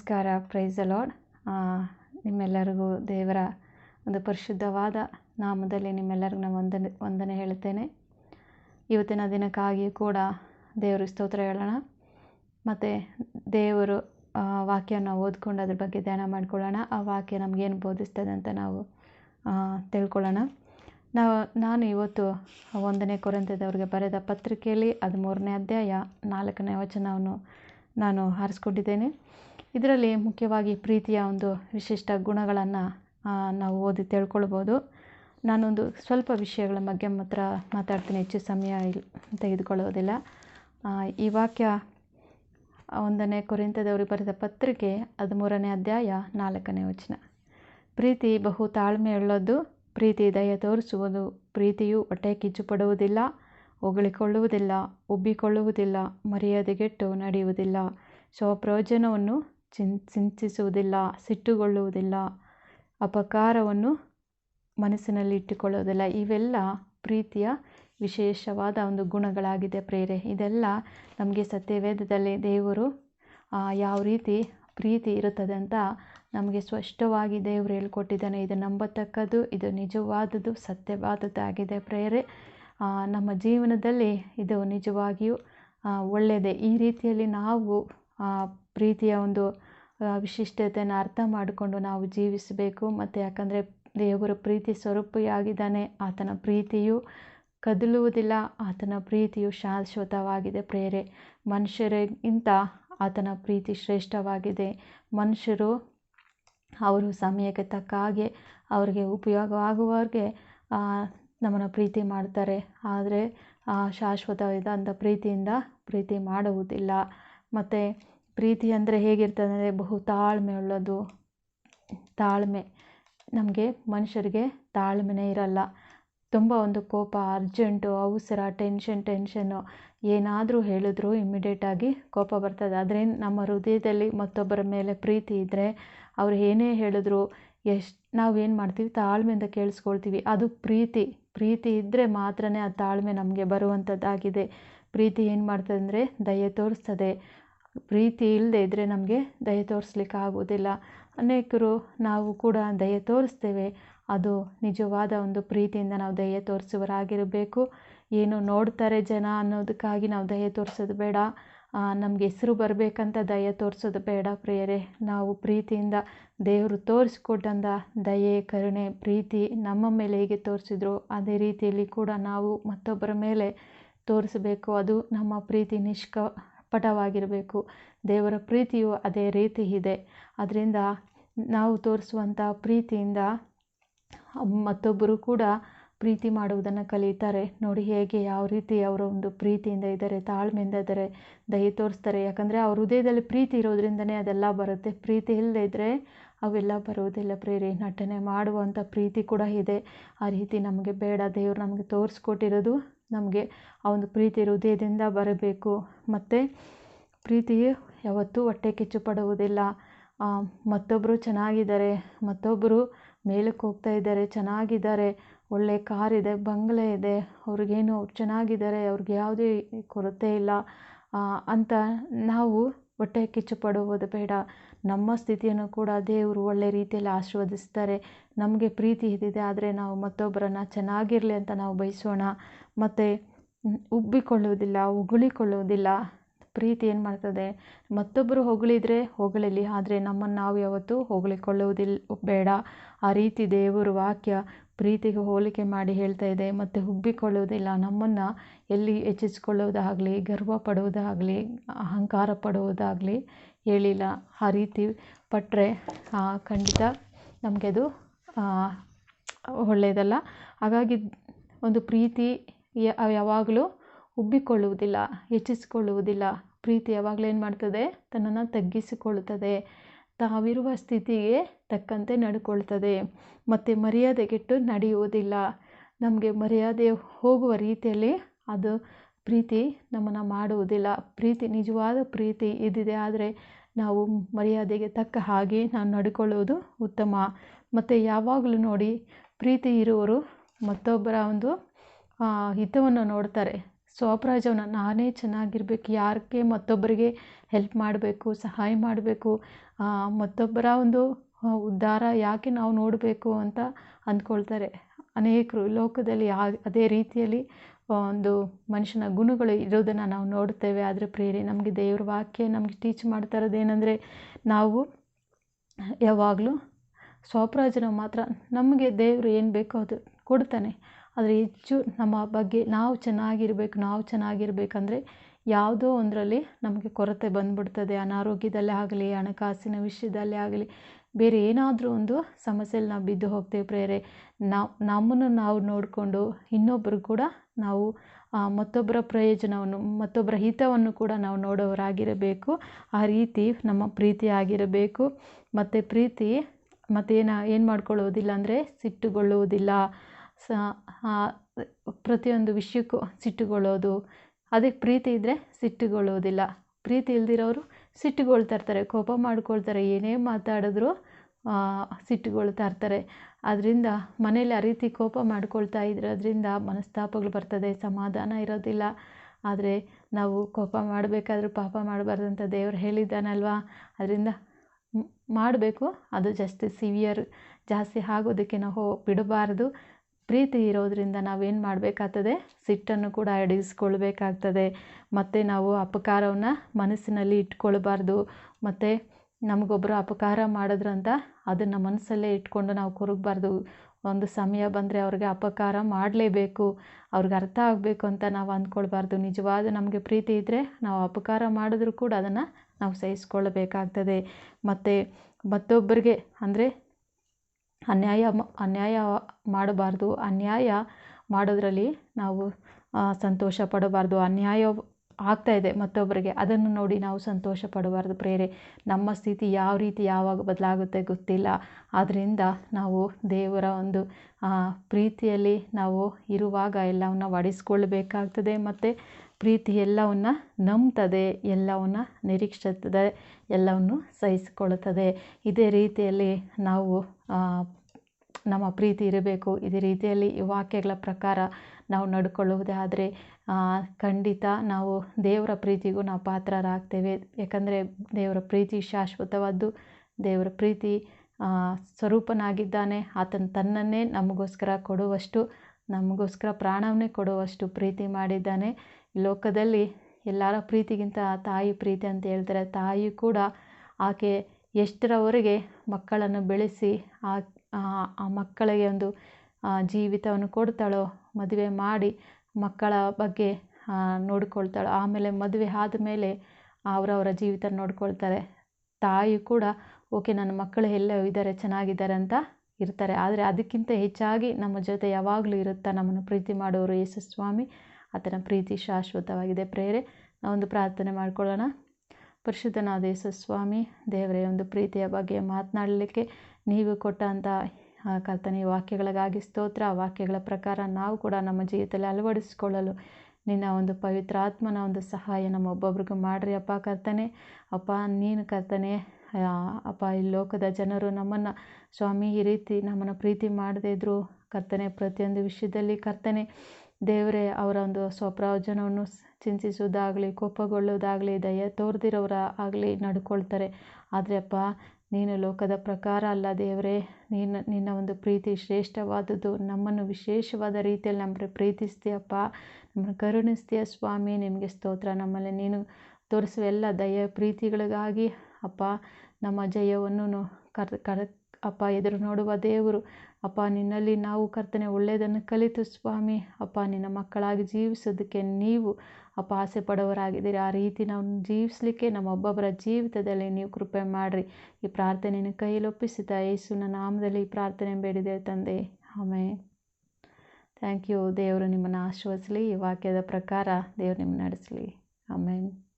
ನಮಸ್ಕಾರ ಪ್ರೈಸ್ ಅಲಾಡ್ ನಿಮ್ಮೆಲ್ಲರಿಗೂ ದೇವರ ಒಂದು ಪರಿಶುದ್ಧವಾದ ನಾಮದಲ್ಲಿ ನಿಮ್ಮೆಲ್ಲರಿಗೂ ನಾನು ವಂದನೆ ವಂದನೆ ಹೇಳ್ತೇನೆ ಇವತ್ತಿನ ದಿನಕ್ಕಾಗಿ ಕೂಡ ದೇವರು ಸ್ತೋತ್ರ ಹೇಳೋಣ. ಮತ್ತು ದೇವರು ವಾಕ್ಯವನ್ನು ಓದ್ಕೊಂಡು ಅದ್ರ ಬಗ್ಗೆ ಧ್ಯಾನ ಮಾಡ್ಕೊಳ್ಳೋಣ. ಆ ವಾಕ್ಯ ನಮಗೇನು ಬೋಧಿಸ್ತದೆ ಅಂತ ನಾವು ತಿಳ್ಕೊಳ್ಳೋಣ. ನಾವು, ನಾನು ಇವತ್ತು ಒಂದನೇ ಕೊರಂತದವ್ರಿಗೆ ಬರೆದ ಪತ್ರಿಕೆಯಲ್ಲಿ ಹದಿಮೂರನೇ ಅಧ್ಯಾಯ ನಾಲ್ಕನೇ ವಚನವನ್ನು ನಾನು ಆರಿಸ್ಕೊಂಡಿದ್ದೇನೆ ಇದರಲ್ಲಿ ಮುಖ್ಯವಾಗಿ ಪ್ರೀತಿಯ ಒಂದು ವಿಶಿಷ್ಟ ಗುಣಗಳನ್ನು ನಾವು ಓದಿ ತಿಳ್ಕೊಳ್ಬೋದು. ನಾನೊಂದು ಸ್ವಲ್ಪ ವಿಷಯಗಳ ಬಗ್ಗೆ ಮಾತ್ರ ಮಾತಾಡ್ತೀನಿ, ಹೆಚ್ಚು ಸಮಯ ಇಲ್ಲಿ ತೆಗೆದುಕೊಳ್ಳೋದಿಲ್ಲ ಈ ವಾಕ್ಯ, ಒಂದನೇ ಕೊರಿಂತದವ್ರಿಗೆ ಬರೆದ ಪತ್ರಿಕೆ, ಹದಿಮೂರನೇ ಅಧ್ಯಾಯ, ನಾಲ್ಕನೇ ವಚನ. ಪ್ರೀತಿ ಬಹು ತಾಳ್ಮೆಯುಳ್ಳದ್ದು ಪ್ರೀತಿ ದಯ ತೋರಿಸುವುದು, ಪ್ರೀತಿಯು ಹೊಟ್ಟೆ ಕಿಚ್ಚುಪಡುವುದಿಲ್ಲ, ಹೊಗಳಿಕೊಳ್ಳುವುದಿಲ್ಲ, ಉಬ್ಬಿಕೊಳ್ಳುವುದಿಲ್ಲ, ಮರ್ಯಾದೆಗೆಟ್ಟು ನಡೆಯುವುದಿಲ್ಲ. ಸ್ವಪ್ರಯೋಜನವನ್ನು ಚಿನ್, ಚಿಂತಿಸುವುದಿಲ್ಲ ಸಿಟ್ಟುಗೊಳ್ಳುವುದಿಲ್ಲ ಅಪಕಾರವನ್ನು ಮನಸ್ಸಿನಲ್ಲಿ ಇಟ್ಟುಕೊಳ್ಳುವುದಿಲ್ಲ. ಇವೆಲ್ಲ ಪ್ರೀತಿಯ ವಿಶೇಷವಾದ ಒಂದು ಗುಣಗಳಾಗಿದೆ ಪ್ರೇರೆ. ಇದೆಲ್ಲ ನಮಗೆ ಸತ್ಯವೇದದಲ್ಲಿ ದೇವರು ಯಾವ ರೀತಿ ಪ್ರೀತಿ ಇರುತ್ತದೆ ಅಂತ ನಮಗೆ ಸ್ಪಷ್ಟವಾಗಿ ದೇವರು ಹೇಳ್ಕೊಟ್ಟಿದ್ದಾನೆ. ಇದು ನಂಬತಕ್ಕದ್ದು, ಇದು ನಿಜವಾದದ್ದು, ಸತ್ಯವಾದದ್ದಾಗಿದೆ ಪ್ರೇರೆ. ನಮ್ಮ ಜೀವನದಲ್ಲಿ ಇದು ನಿಜವಾಗಿಯೂ ಒಳ್ಳೆಯದೇ. ಈ ರೀತಿಯಲ್ಲಿ ನಾವು ಪ್ರೀತಿಯ ಒಂದು ವಿಶಿಷ್ಟತೆಯನ್ನು ಅರ್ಥ ಮಾಡಿಕೊಂಡು ನಾವು ಜೀವಿಸಬೇಕು. ಮತ್ತು ಯಾಕಂದರೆ ದೇವರ ಪ್ರೀತಿ ಸ್ವರೂಪಿಯಾಗಿದ್ದಾನೆ. ಆತನ ಪ್ರೀತಿಯು ಕದಲುವುದಿಲ್ಲ. ಆತನ ಪ್ರೀತಿಯು ಶಾಶ್ವತವಾಗಿದೆ ಪ್ರೇರೆ. ಮನುಷ್ಯರಿಗಿಂತ ಆತನ ಪ್ರೀತಿ ಶ್ರೇಷ್ಠವಾಗಿದೆ. ಮನುಷ್ಯರು ಅವರು ಸಮಯಕ್ಕೆ ತಕ್ಕ ಹಾಗೆ ಅವರಿಗೆ ಉಪಯೋಗವಾಗುವವ್ರಿಗೆ ನಮ್ಮನ್ನು ಪ್ರೀತಿ ಮಾಡ್ತಾರೆ. ಆದರೆ, ಆ ಶಾಶ್ವತವಾದಂಥ ಪ್ರೀತಿಯಿಂದ ಪ್ರೀತಿ ಮಾಡುವುದಿಲ್ಲ. ಮತ್ತು ಪ್ರೀತಿ ಅಂದರೆ ಹೇಗಿರ್ತದೆ ಅಂದರೆ ಬಹು ತಾಳ್ಮೆ ಉಳ್ಳದು. ತಾಳ್ಮೆ. ನಮಗೆ ಮನುಷ್ಯರಿಗೆ ತಾಳ್ಮೆನೇ ಇರಲ್ಲ. ತುಂಬ ಒಂದು ಕೋಪ ಅರ್ಜೆಂಟು ಅವಸರ ಟೆನ್ಷನ್ ಟೆನ್ಷನ್ನು ಏನಾದರೂ ಹೇಳಿದ್ರು ಇಮ್ಮಿಡಿಯೇಟಾಗಿ ಕೋಪ ಬರ್ತದೆ. ಆದರೆ ನಮ್ಮ ಹೃದಯದಲ್ಲಿ ಮತ್ತೊಬ್ಬರ ಮೇಲೆ ಪ್ರೀತಿ ಇದ್ದರೆ ಅವ್ರು ಏನೇ ಹೇಳಿದ್ರು ಎಷ್ಟು ನಾವು ಏನು ಮಾಡ್ತೀವಿ? ತಾಳ್ಮೆಯಿಂದ ಕೇಳಿಸ್ಕೊಳ್ತೀವಿ. ಅದು ಪ್ರೀತಿ. ಪ್ರೀತಿ ಇದ್ದರೆ ಮಾತ್ರನೇ ಆ ತಾಳ್ಮೆ ನಮಗೆ ಬರುವಂಥದ್ದಾಗಿದೆ ಪ್ರೀತಿ ಏನು ಮಾಡ್ತದೆ ಅಂದರೆ ದಯೆ ತೋರಿಸ್ತದೆ. ಪ್ರೀತಿ ಇಲ್ಲದೆ ಇದ್ದರೆ ನಮಗೆ ದಯೆ ತೋರಿಸ್ಲಿಕ್ಕೆ ಆಗೋದಿಲ್ಲ ಅನೇಕರು ನಾವು ಕೂಡ ದಯೆ ತೋರಿಸ್ತೇವೆ. ಅದು ನಿಜವಾದ ಒಂದು ಪ್ರೀತಿಯಿಂದ ನಾವು ದಯೆ ತೋರಿಸುವರಾಗಿರಬೇಕು. ಏನು ನೋಡ್ತಾರೆ ಜನ ಅನ್ನೋದಕ್ಕಾಗಿ ನಾವು ದಯೆ ತೋರಿಸೋದು ಬೇಡ. ನಮಗೆ ಹೆಸರು ಬರಬೇಕಂತ ದಯೆ ತೋರಿಸೋದು ಬೇಡ ಪ್ರಿಯರೇ. ನಾವು ಪ್ರೀತಿಯಿಂದ ದೇವರು ತೋರಿಸ್ಕೊಟ್ಟಂಥ ದಯೆ, ಕರುಣೆ, ಪ್ರೀತಿ ನಮ್ಮ ಮೇಲೆ ಹೇಗೆ ತೋರಿಸಿದ್ರು ಅದೇ ರೀತಿಯಲ್ಲಿ ಕೂಡ ನಾವು ಮತ್ತೊಬ್ಬರ ಮೇಲೆ ತೋರಿಸಬೇಕು. ಅದು ನಮ್ಮ ಪ್ರೀತಿ ನಿಷ್ಕಪಟವಾಗಿರಬೇಕು ದೇವರ ಪ್ರೀತಿಯು ಅದೇ ರೀತಿ ಇದೆ. ಅದರಿಂದ ನಾವು ತೋರಿಸುವಂಥ ಪ್ರೀತಿಯಿಂದ ಮತ್ತೊಬ್ಬರು ಕೂಡ ಪ್ರೀತಿ ಮಾಡುವುದನ್ನು ಕಲಿತಾರೆ. ನೋಡಿ ಹೇಗೆ ಯಾವ ರೀತಿ ಅವರ ಒಂದು ಪ್ರೀತಿಯಿಂದ ಇದ್ದಾರೆ, ತಾಳ್ಮೆಯಿಂದ ಇದ್ದಾರೆ, ದಯೆ ತೋರಿಸ್ತಾರೆ. ಯಾಕಂದರೆ ಅವ್ರ ಹೃದಯದಲ್ಲಿ ಪ್ರೀತಿ ಇರೋದ್ರಿಂದನೇ ಅದೆಲ್ಲ ಬರುತ್ತೆ. ಪ್ರೀತಿ ಇಲ್ಲದೇ ಇದ್ದರೆ ಅವೆಲ್ಲ ಬರುವುದಿಲ್ಲ ಪ್ರೇರಿ ನಟನೆ ಮಾಡುವಂಥ ಪ್ರೀತಿ ಕೂಡ ಇದೆ. ಆ ರೀತಿ ನಮಗೆ ಬೇಡ. ದೇವರು ನಮಗೆ ತೋರಿಸ್ಕೊಟ್ಟಿರೋದು ನಮಗೆ ಆ ಒಂದು ಪ್ರೀತಿ ಹೃದಯದಿಂದ ಬರಬೇಕು. ಮತ್ತು ಪ್ರೀತಿಯು ಯಾವತ್ತೂ ಹೊಟ್ಟೆ ಕಿಚ್ಚು ಪಡುವುದಿಲ್ಲ. ಮತ್ತೊಬ್ಬರು ಚೆನ್ನಾಗಿದ್ದಾರೆ ಮತ್ತೊಬ್ಬರು ಮೇಲಕ್ಕೆ ಹೋಗ್ತಾ ಇದ್ದಾರೆ, ಚೆನ್ನಾಗಿದ್ದಾರೆ, ಒಳ್ಳೆ ಕಾರ್ ಇದೆ, ಬಂಗಲೆ ಇದೆ, ಅವ್ರಿಗೇನು ಅವ್ರು ಚೆನ್ನಾಗಿದ್ದಾರೆ, ಅವ್ರಿಗೆ ಯಾವುದೇ ಕೊರತೆ ಇಲ್ಲ. ಅಂತ ನಾವು ಹೊಟ್ಟೆ ಕಿಚ್ಚು ಪಡುವುದು ಬೇಡ. ನಮ್ಮ ಸ್ಥಿತಿಯನ್ನು ಕೂಡ ದೇವರು ಒಳ್ಳೆ ರೀತಿಯಲ್ಲಿ ಆಶೀರ್ವದಿಸ್ತಾರೆ. ನಮಗೆ ಪ್ರೀತಿ ಇದಿದೆ, ಆದರೆ ನಾವು ಮತ್ತೊಬ್ಬರನ್ನು ಚೆನ್ನಾಗಿರಲಿ ಅಂತ ನಾವು ಬಯಸೋಣ. ಮತ್ತು ಉಬ್ಬಿಕೊಳ್ಳುವುದಿಲ್ಲ, ಉಗುಳಿಕೊಳ್ಳುವುದಿಲ್ಲ. ಪ್ರೀತಿ ಏನು ಮಾಡ್ತದೆ? ಮತ್ತೊಬ್ಬರು ಹೊಗಳಿದ್ರೆ ಹೊಗಳಲಿ, ಆದರೆ ನಮ್ಮನ್ನು ನಾವು ಯಾವತ್ತೂ ಹೊಗಳಿಕೊಳ್ಳುವುದಿಲ್ಲ ಬೇಡ. ಆ ರೀತಿ ದೇವರು ವಾಕ್ಯ ಪ್ರೀತಿಗೆ ಹೋಲಿಕೆ ಮಾಡಿ ಹೇಳ್ತಾ ಇದೆ. ಮತ್ತು ಹುಬ್ಬಿಕೊಳ್ಳುವುದಿಲ್ಲ ನಮ್ಮನ್ನು ಎಲ್ಲಿ ಹೆಚ್ಚಿಸ್ಕೊಳ್ಳೋದಾಗಲಿ ಗರ್ವ ಪಡುವುದಾಗಲಿ ಅಹಂಕಾರ ಪಡುವುದಾಗಲಿ ಹೇಳಿಲ್ಲ. ಆ ರೀತಿ ಪಟ್ಟರೆ ಖಂಡಿತ ನಮಗೆ ಅದು ಒಳ್ಳೆಯದಲ್ಲ ಹಾಗಾಗಿ ಒಂದು ಪ್ರೀತಿ ಯಾವಾಗಲೂ ಉಬ್ಬಿಕೊಳ್ಳುವುದಿಲ್ಲ, ಹೆಚ್ಚಿಸಿಕೊಳ್ಳುವುದಿಲ್ಲ. ಪ್ರೀತಿ ಯಾವಾಗಲೂ ಏನು ಮಾಡ್ತದೆ? ತನ್ನನ್ನು ತಗ್ಗಿಸಿಕೊಳ್ಳುತ್ತದೆ. ತಾವಿರುವ ಸ್ಥಿತಿಗೆ ತಕ್ಕಂತೆ ನಡ್ಕೊಳ್ತದೆ. ಮತ್ತು ಮರ್ಯಾದೆಗೆಟ್ಟು ನಡೆಯುವುದಿಲ್ಲ. ನಮಗೆ ಮರ್ಯಾದೆ ಹೋಗುವ ರೀತಿಯಲ್ಲಿ ಅದು ಪ್ರೀತಿ ನಮ್ಮನ್ನು ಮಾಡುವುದಿಲ್ಲ. ಪ್ರೀತಿ ನಿಜವಾದ ಪ್ರೀತಿ ಇದ್ದಿದೆ ಆದರೆ ನಾವು ಮರ್ಯಾದೆಗೆ ತಕ್ಕ ಹಾಗೆ ನಾವು ನಡ್ಕೊಳ್ಳೋದು ಉತ್ತಮ. ಮತ್ತು ಯಾವಾಗಲೂ ನೋಡಿ ಪ್ರೀತಿ ಇರುವವರು ಮತ್ತೊಬ್ಬರ ಒಂದು ಹಿತವನ್ನು ನೋಡ್ತಾರೆ. ಸ್ವಪ್ರಾಜವನ್ನು ನಾನೇ ಚೆನ್ನಾಗಿರ್ಬೇಕು ಯಾರಿಗೆ ಮತ್ತೊಬ್ಬರಿಗೆ ಹೆಲ್ಪ್ ಮಾಡಬೇಕು, ಸಹಾಯ ಮಾಡಬೇಕು ಮತ್ತೊಬ್ಬರ ಒಂದು ಉದ್ಧಾರ ಯಾಕೆ ನಾವು ನೋಡಬೇಕು ಅಂತ ಅಂದ್ಕೊಳ್ತಾರೆ. ಅನೇಕರು ಲೋಕದಲ್ಲಿ ಅದೇ ರೀತಿಯಲ್ಲಿ ಒಂದು ಮನುಷ್ಯನ ಗುಣಗಳು ಇರೋದನ್ನು ನಾವು ನೋಡ್ತೇವೆ. ಆದರೆ ಪ್ರೇರೆ ನಮಗೆ ದೇವ್ರ ವಾಕ್ಯ ನಮಗೆ ಟೀಚ್ ಮಾಡ್ತಾ ಇರೋದೇನೆಂದರೆ ನಾವು ಯಾವಾಗಲೂ ಸ್ವಪ್ರಯೋಜನ ಮಾತ್ರ, ನಮಗೆ ದೇವರು ಏನು ಬೇಕೋ ಅದು ಕೊಡ್ತಾನೆ. ಆದರೆ ಹೆಚ್ಚು ನಮ್ಮ ಬಗ್ಗೆ ನಾವು ಚೆನ್ನಾಗಿರಬೇಕು, ನಾವು ಚೆನ್ನಾಗಿರ್ಬೇಕಂದ್ರೆ ಯಾವುದೋ ಒಂದರಲ್ಲಿ ನಮಗೆ ಕೊರತೆ ಬಂದ್ಬಿಡ್ತದೆ. ಅನಾರೋಗ್ಯದಲ್ಲೇ ಆಗಲಿ ಹಣಕಾಸಿನ ವಿಷಯದಲ್ಲೇ ಆಗಲಿ ಬೇರೆ ಏನಾದರೂ ಒಂದು ಸಮಸ್ಯೆಯಲ್ಲಿ ನಾವು ಬಿದ್ದು ಹೋಗ್ತೇವೆ ಪ್ರೇರೆ. ನಾವು, ನಮ್ಮನ್ನು ನಾವು ನೋಡಿಕೊಂಡು ಇನ್ನೊಬ್ಬರು ಕೂಡ ನಾವು ಮತ್ತೊಬ್ಬರ ಪ್ರಯೋಜನವನ್ನು, ಮತ್ತೊಬ್ಬರ ಹಿತವನ್ನು ಕೂಡ ನಾವು ನೋಡೋರಾಗಿರಬೇಕು. ಆ ರೀತಿ ನಮ್ಮ ಪ್ರೀತಿ ಆಗಿರಬೇಕು. ಮತ್ತು ಪ್ರೀತಿ ಮತ್ತೇನು ಏನು ಮಾಡ್ಕೊಳ್ಳೋದಿಲ್ಲ ಅಂದರೆ ಸಿಟ್ಟುಗೊಳ್ಳುವುದಿಲ್ಲ. ಸ ಪ್ರತಿಯೊಂದು ವಿಷಯಕ್ಕೂ ಸಿಟ್ಟುಗೊಳ್ಳೋದು. ಅದಕ್ಕೆ ಪ್ರೀತಿ ಇದ್ದರೆ ಸಿಟ್ಟುಗೊಳ್ಳುವುದಿಲ್ಲ. ಪ್ರೀತಿ ಇಲ್ದಿರೋರು ಸಿಟ್ಟುಗೊಳ್ತಾ ಇರ್ತಾರೆ, ಕೋಪ ಮಾಡ್ಕೊಳ್ತಾರೆ, ಏನೇ ಮಾತಾಡಿದ್ರು ಸಿಟ್ಟುಗೊಳ್ತಾ ಇರ್ತಾರೆ. ಅದರಿಂದ ಮನೇಲಿ ಆ ರೀತಿ ಕೋಪ ಮಾಡ್ಕೊಳ್ತಾ ಇರೋದ್ರಿಂದ ಮನಸ್ತಾಪಗಳು ಬರ್ತದೆ, ಸಮಾಧಾನ ಇರೋದಿಲ್ಲ. ಆದರೆ ನಾವು ಕೋಪ ಮಾಡಬೇಕಾದ್ರೂ ಪಾಪ ಮಾಡಬಾರ್ದು ಅಂತ ದೇವ್ರು ಹೇಳಿದ್ದಾನಲ್ವಾ? ಅದರಿಂದ ಮಾಡಬೇಕು. ಅದು ಜಾಸ್ತಿ ಸಿವಿಯರ್ ಜಾಸ್ತಿ ಆಗೋದಕ್ಕೆ ನಾವು ಬಿಡಬಾರ್ದು. ಪ್ರೀತಿ ಇರೋದರಿಂದ ನಾವೇನು ಮಾಡಬೇಕಾಗ್ತದೆ? ಸಿಟ್ಟನ್ನು ಕೂಡ ಅಡಗಿಸ್ಕೊಳ್ಬೇಕಾಗ್ತದೆ ಮತ್ತು ನಾವು ಅಪಕಾರವನ್ನು ಮನಸ್ಸಿನಲ್ಲಿ ಇಟ್ಕೊಳ್ಬಾರ್ದು. ಮತ್ತು ನಮಗೊಬ್ಬರು ಅಪಕಾರ ಮಾಡಿದ್ರಂತ ಅದನ್ನು ಮನಸ್ಸಲ್ಲೇ ಇಟ್ಕೊಂಡು ನಾವು ಕೊರಗಬಾರ್ದು. ಒಂದು ಸಮಯ ಬಂದರೆ ಅವ್ರಿಗೆ ಅಪಕಾರ ಮಾಡಲೇಬೇಕು. ಅವ್ರಿಗೆ ಅರ್ಥ ಆಗಬೇಕು ಅಂತ ನಾವು ಅಂದ್ಕೊಳ್ಬಾರ್ದು. ನಿಜವಾದ ನಮಗೆ ಪ್ರೀತಿ ಇದ್ದರೆ ನಾವು ಅಪಕಾರ ಮಾಡಿದ್ರೂ ಕೂಡ ಅದನ್ನು ನಾವು ಸಹಿಸ್ಕೊಳ್ಬೇಕಾಗ್ತದೆ. ಮತ್ತು ಮತ್ತೊಬ್ಬರಿಗೆ ಅಂದರೆ ಅನ್ಯಾಯ ಅನ್ಯಾಯ ಮಾಡಬಾರ್ದು. ಅನ್ಯಾಯ ಮಾಡೋದರಲ್ಲಿ ನಾವು ಸಂತೋಷ ಪಡಬಾರ್ದು. ಅನ್ಯಾಯ ಆಗ್ತಾ ಇದೆ ಮತ್ತೊಬ್ಬರಿಗೆ. ಅದನ್ನು ನೋಡಿ ನಾವು ಸಂತೋಷ ಪಡಬಾರ್ದು ಪ್ರೇರೆ ನಮ್ಮ ಸ್ಥಿತಿ ಯಾವ ರೀತಿ ಯಾವಾಗ ಬದಲಾಗುತ್ತೆ ಗೊತ್ತಿಲ್ಲ. ಆದ್ದರಿಂದ ನಾವು ದೇವರ ಒಂದು ಪ್ರೀತಿಯಲ್ಲಿ ನಾವು ಇರುವಾಗ ಎಲ್ಲವನ್ನು ಒಡಿಸ್ಕೊಳ್ಬೇಕಾಗ್ತದೆ ಮತ್ತು ಪ್ರೀತಿ ಎಲ್ಲವನ್ನು ನಂಬ್ತದೆ, ಎಲ್ಲವನ್ನು ನಿರೀಕ್ಷಿಸ್ತದೆ ಎಲ್ಲವನ್ನು ಸಹಿಸಿಕೊಳ್ಳುತ್ತದೆ. ಇದೇ ರೀತಿಯಲ್ಲಿ ನಾವು ನಮ್ಮ ಪ್ರೀತಿ ಇರಬೇಕು. ಇದೇ ರೀತಿಯಲ್ಲಿ ಈ ವಾಕ್ಯಗಳ ಪ್ರಕಾರ ನಾವು ನಡ್ಕೊಳ್ಳುವುದೇ. ಆದರೆ ಖಂಡಿತ ನಾವು ದೇವರ ಪ್ರೀತಿಗೂ ನಾವು ಪಾತ್ರರಾಗ್ತೇವೆ. ಯಾಕಂದರೆ, ದೇವರ ಪ್ರೀತಿ ಶಾಶ್ವತವಾದ್ದು. ದೇವರ ಪ್ರೀತಿ ಸ್ವರೂಪನಾಗಿದ್ದಾನೆ. ಆತನ ತನ್ನನ್ನೇ ನಮಗೋಸ್ಕರ ಕೊಡುವಷ್ಟು, ನಮಗೋಸ್ಕರ ಪ್ರಾಣವನ್ನೇ ಕೊಡುವಷ್ಟು ಪ್ರೀತಿ ಮಾಡಿದ್ದಾನೆ. ಲೋಕದಲ್ಲಿ ಎಲ್ಲರ ಪ್ರೀತಿಗಿಂತ ತಾಯಿ ಪ್ರೀತಿ ಅಂತ ಹೇಳ್ತಾರೆ. ತಾಯಿ ಕೂಡ ಆಕೆ ಎಷ್ಟರವರೆಗೆ ಮಕ್ಕಳನ್ನು ಬೆಳೆಸಿ, ಆ ಆ ಮಕ್ಕಳಿಗೆ ಒಂದು ಜೀವಿತವನ್ನು ಕೊಡ್ತಾಳೋ ಮದುವೆ ಮಾಡಿ ಮಕ್ಕಳ ಬಗ್ಗೆ ನೋಡಿಕೊಳ್ತಾಳೆ. ಆಮೇಲೆ ಮದುವೆ ಆದಮೇಲೆ ಅವರವರ ಜೀವಿತ ನೋಡ್ಕೊಳ್ತಾರೆ. ತಾಯಿ ಕೂಡ, ಓಕೆ, ನನ್ನ ಮಕ್ಕಳು ಎಲ್ಲ ಇದ್ದಾರೆ, ಚೆನ್ನಾಗಿದ್ದಾರೆ ಅಂತ ಇರ್ತಾರೆ. ಆದರೆ ಅದಕ್ಕಿಂತ ಹೆಚ್ಚಾಗಿ ನಮ್ಮ ಜೊತೆ ಯಾವಾಗಲೂ ಇರುತ್ತಾ? ನಮ್ಮನ್ನು ಪ್ರೀತಿ ಮಾಡೋರು ಯೇಸು ಸ್ವಾಮಿ ಆತನ ಪ್ರೀತಿ ಶಾಶ್ವತವಾಗಿದೆ. ಪ್ರೇರೆ ನಾವೊಂದು ಪ್ರಾರ್ಥನೆ ಮಾಡ್ಕೊಳ್ಳೋಣ. ಪರಿಶುದ್ಧನಾದ ಯೇಸು ಸ್ವಾಮಿ ದೇವರೇ, ಒಂದು ಪ್ರೀತಿಯ ಬಗ್ಗೆ ಮಾತನಾಡಲಿಕ್ಕೆ ನೀವು ಕೊಟ್ಟಂಥ ಕರ್ತನೆ ವಾಕ್ಯಗಳಿಗಾಗಿ ಸ್ತೋತ್ರ, ಆ ವಾಕ್ಯಗಳ ಪ್ರಕಾರ ನಾವು ಕೂಡ ನಮ್ಮ ಜೀವಿತದಲ್ಲಿ ಅಳವಡಿಸಿಕೊಳ್ಳಲು ನಿನ್ನ ಒಂದು ಪವಿತ್ರ ಆತ್ಮನ ಒಂದು ಸಹಾಯ ನಮ್ಮ ಒಬ್ಬೊಬ್ರಿಗೂ ಮಾಡ್ರಿ, ಅಪ್ಪ ಕರ್ತನೆ. ಅಪ್ಪ, ನೀನು ಕರ್ತನೆ ಅಪ್ಪ, ಈ ಲೋಕದ ಜನರು ನಮ್ಮನ್ನು, ಸ್ವಾಮಿ, ಈ ರೀತಿ ನಮ್ಮನ್ನು ಪ್ರೀತಿ ಮಾಡದೇ ಇದ್ದರೂ ಕರ್ತನೆ, ಪ್ರತಿಯೊಂದು ವಿಷಯದಲ್ಲಿ ಕರ್ತನೆ, ದೇವರೇ, ಅವರ ಒಂದು ಸ್ವಪ್ರಯೋಜನವನ್ನು ಚಿಂತಿಸುವುದಾಗಲಿ, ಕೋಪಗೊಳ್ಳುವುದಾಗಲಿ, ದಯ ತೋರ್ದಿರೋರ ಆಗಲಿ ನಡ್ಕೊಳ್ತಾರೆ. ಆದರೆ ಅಪ್ಪ ನೀನು ಲೋಕದ ಪ್ರಕಾರ ಅಲ್ಲ ದೇವರೇ, ನೀನು ನಿನ್ನ ಒಂದು ಪ್ರೀತಿ ಶ್ರೇಷ್ಠವಾದದ್ದು. ನಮ್ಮನ್ನು ವಿಶೇಷವಾದ ರೀತಿಯಲ್ಲಿ ನಮ್ಮ ಪ್ರೀತಿಸ್ತೀಯಪ್ಪ, ನಮ್ಮನ್ನು ಕರುಣಿಸ್ತೀಯ ಸ್ವಾಮಿ, ನಿಮಗೆ ಸ್ತೋತ್ರ. ನಮ್ಮಲ್ಲಿ ನೀನು ತೋರಿಸುವ ಎಲ್ಲ ದಯ ಪ್ರೀತಿಗಳಿಗಾಗಿ ಅಪ್ಪ, ನಮ್ಮ ಜಯವನ್ನು ಕರ್ ಕರ್ ಅಪ್ಪ ಎದುರು ನೋಡುವ ದೇವರು. ಅಪ್ಪ, ನಿನ್ನಲ್ಲಿ ನಾವು ಕರ್ತನೆ ಒಳ್ಳೆಯದನ್ನು ಕಲಿತು ಸ್ವಾಮಿ. ಅಪ್ಪ, ನಿನ್ನ ಮಕ್ಕಳಾಗಿ ಜೀವಿಸೋದಕ್ಕೆ ನೀವು ಆಸೆ ಪಡೋರಾಗಿದ್ದೀರಿ ಆ ರೀತಿ ನಾವು ಜೀವಿಸಲಿಕ್ಕೆ ನಮ್ಮ ಒಬ್ಬೊಬ್ಬರ ಜೀವಿತದಲ್ಲಿ ನೀವು ಕೃಪೆ ಮಾಡಿರಿ. ಈ ಪ್ರಾರ್ಥನೆಯನ್ನು ಕೈಯಲ್ಲೊಪ್ಪಿಸಿದ ಯೇಸುವಿನ ನಾಮದಲ್ಲಿ ಈ ಪ್ರಾರ್ಥನೆ ಬೇಡಿದೆ ತಂದೆ. ಆಮೇ ಥ್ಯಾಂಕ್ ಯು. ದೇವರು ನಿಮ್ಮನ್ನು ಆಶ್ವಾಸಲಿ. ಈ ವಾಕ್ಯದ ಪ್ರಕಾರ ದೇವರು ನಿಮ್ಮನ್ನು ನಡೆಸಲಿ. ಆಮೇಲೆ